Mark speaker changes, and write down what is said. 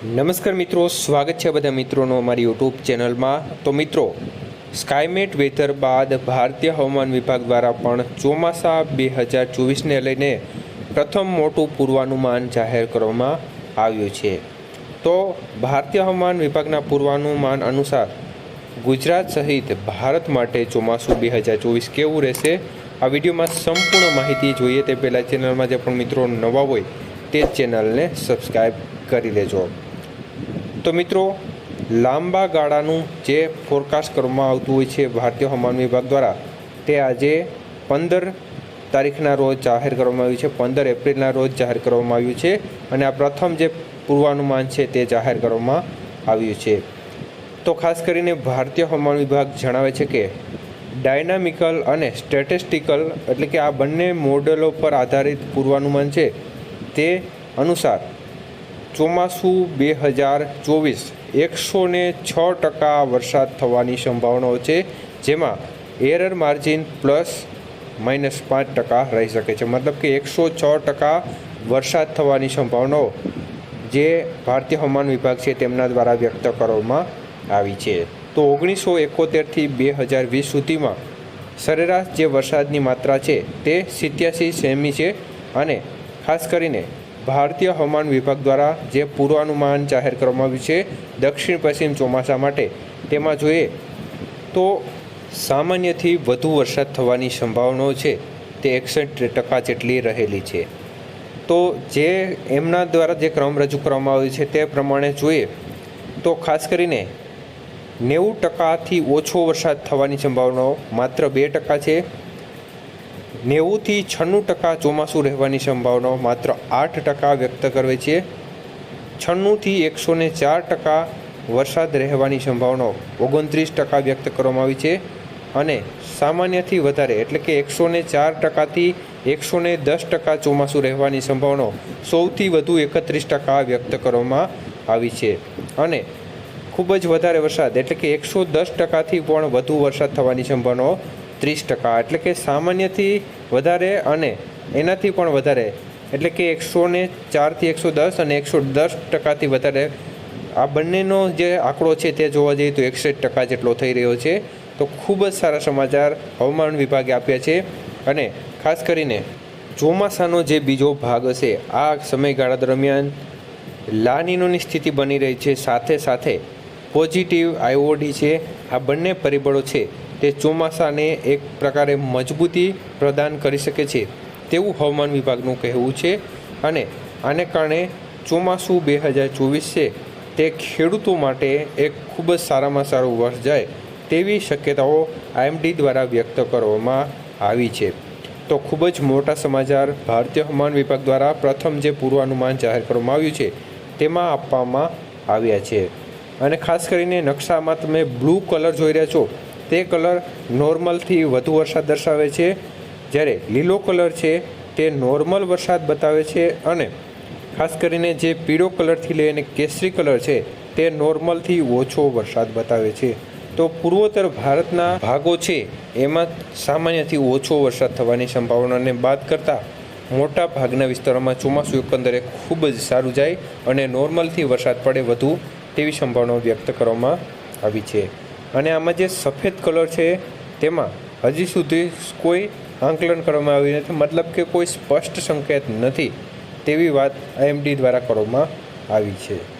Speaker 1: નમસ્કાર મિત્રો, સ્વાગત છે બધા મિત્રોનો અમારી યુટ્યુબ ચેનલમાં. તો મિત્રો સ્કાયમેટ વેધર બાદ ભારતીય હવામાન વિભાગ દ્વારા પણ ચોમાસા બે હજાર ચોવીસને લઈને પ્રથમ મોટું પૂર્વાનુમાન જાહેર કરવામાં આવ્યું છે. તો ભારતીય હવામાન વિભાગના પૂર્વાનુમાન અનુસાર ગુજરાત સહિત ભારત માટે ચોમાસું બે હજાર ચોવીસ કેવું રહેશે? આ વિડીયોમાં સંપૂર્ણ માહિતી જોઈએ. તે પહેલાં ચેનલમાં જે પણ મિત્રો નવા હોય, તે ચેનલને સબસ્ક્રાઈબ કરી લેજો. તો મિત્રો, લાંબા ગાળાનું જે ફોરકાસ્ટ કરવામાં આવતું હોય છે ભારતીય હવામાન વિભાગ દ્વારા, તે આજે પંદર તારીખના રોજ જાહેર કરવામાં આવ્યું છે. પંદર એપ્રિલના રોજ જાહેર કરવામાં આવ્યું છે અને આ પ્રથમ જે પૂર્વાનુમાન છે તે જાહેર કરવામાં આવ્યું છે. તો ખાસ કરીને ભારતીય હવામાન વિભાગ જણાવે છે કે, ડાયનામિકલ અને સ્ટેટિસ્ટિકલ એટલે કે આ બંને મોડેલો પર આધારિત પૂર્વાનુમાન છે તે અનુસાર ચોમાસું બે હજાર ચોવીસ એકસો ને છ ટકા વરસાદ થવાની સંભાવનાઓ છે, જેમાં એરર માર્જિન પ્લસ માઇનસ પાંચ ટકા રહી શકે છે. મતલબ કે એકસો છ ટકા વરસાદ થવાની સંભાવનાઓ જે ભારતીય હવામાન વિભાગ છે તેમના દ્વારા વ્યક્ત કરવામાં આવી છે. તો ઓગણીસો એકોતેરથી બે હજાર વીસ સુધીમાં સરેરાશ જે વરસાદની માત્રા છે તે સિત્યાસી સેમી છે અને ખાસ કરીને ભારતીય હવામાન વિભાગ દ્વારા જે પૂર્વાનુમાન જાહેર કરવામાં આવ્યું છે, દક્ષિણ પશ્ચિમ ચોમાસા માટે, તેમાં જોઈએ તો સામાન્યથી વધુ વરસાદ થવાની સંભાવનાઓ છે, તે એકસઠ ટકા જેટલી રહેલી છે. તો જે એમના દ્વારા જે ક્રમ રજૂ કરવામાં આવ્યો છે, તે પ્રમાણે જોઈએ તો ખાસ કરીને નેવું ટકાથી ઓછો વરસાદ થવાની સંભાવનાઓ માત્ર બે ટકા છે નેવુંથી છન્નું ટકા ચોમાસું રહેવાની સંભાવનાઓ માત્ર આઠ ટકા વ્યક્ત કરવે છે. છન્નુંથી એકસો ને ચાર ટકા વરસાદ રહેવાની સંભાવનાઓ ઓગણત્રીસ ટકા વ્યક્ત કરવામાં આવી છે અને સામાન્યથી વધારે એટલે કે એકસો ને ચાર ટકાથી એકસો ને દસ ટકા ચોમાસું રહેવાની સંભાવનાઓ સૌથી વધુ એકત્રીસ ટકા વ્યક્ત કરવામાં આવી છે. અને ખૂબ જ વધારે વરસાદ એટલે કે એકસો દસ ટકાથી પણ વધુ વરસાદ થવાની સંભાવનાઓ ત્રીસ ટકા. એટલે કે સામાન્યથી વધારે અને એનાથી પણ વધારે. એટલે કે એકસો ને ચારથી એકસો દસ અને એકસો દસ ટકાથી વધારે. આ બંનેનો જે આંકડો છે તે જોવા જઈએ તો એકસઠ ટકા જેટલો થઈ રહ્યો છે. તો ખૂબ જ સારા સમાચાર હવામાન વિભાગે આપ્યા છે. અને ખાસ કરીને ચોમાસાનો જે બીજો ભાગ હશે, આ સમયગાળા દરમિયાન લાનીનોની સ્થિતિ બની રહી છે. સાથે સાથે પોઝિટિવ આઈઓડી છે. આ બંને પરિબળો છે તે ચોમાસાને એક પ્રકારે મજબૂતી પ્રદાન કરી શકે છે તેવું હવામાન વિભાગનું કહેવું છે અને આને કારણે ચોમાસું બે હજાર ચોવીસ છે તે ખેડૂતો માટે એક ખૂબ જ સારામાં સારું વર્ષ જાય તેવી શક્યતાઓ આઈએમડી દ્વારા વ્યક્ત કરવામાં આવી છે. તો ખૂબ જ મોટા સમાચાર ભારતીય હવામાન વિભાગ દ્વારા પ્રથમ જે પૂર્વાનુમાન જાહેર કરવામાં આવ્યું છે તેમાં આપવામાં આવ્યા છે. અને ખાસ કરીને નકશામાં તમે બ્લુ કલર જોઈ રહ્યા છો. તે કલર નોર્મલથી વધુ વરસાદ દર્શાવે છે. જ્યારે લીલો કલર છે, તે નોર્મલ વરસાદ બતાવે છે અને ખાસ કરીને જે પીળો કલરથી લઈને કેસરી કલર છે, તે નોર્મલથી ઓછો વરસાદ બતાવે છે. તો પૂર્વોત્તર ભારતના ભાગો છે, એમાં સામાન્યથી ઓછો વરસાદ થવાની સંભાવનાને બાદ કરતાં મોટા ભાગના વિસ્તારોમાં ચોમાસું એકંદરે ખૂબ જ સારું જાય અને નોર્મલથી વરસાદ પડે વધુ તેવી સંભાવનાઓ વ્યક્ત કરવામાં આવી છે. અને આમાં જે સફેદ કલર છે, તેમાં હજી સુધી કોઈ આંકલન કરવામાં આવ્યું નથી. મતલબ કે કોઈ સ્પષ્ટ સંકેત નથી તેવી વાત આઈએમડી દ્વારા કરવામાં આવી છે.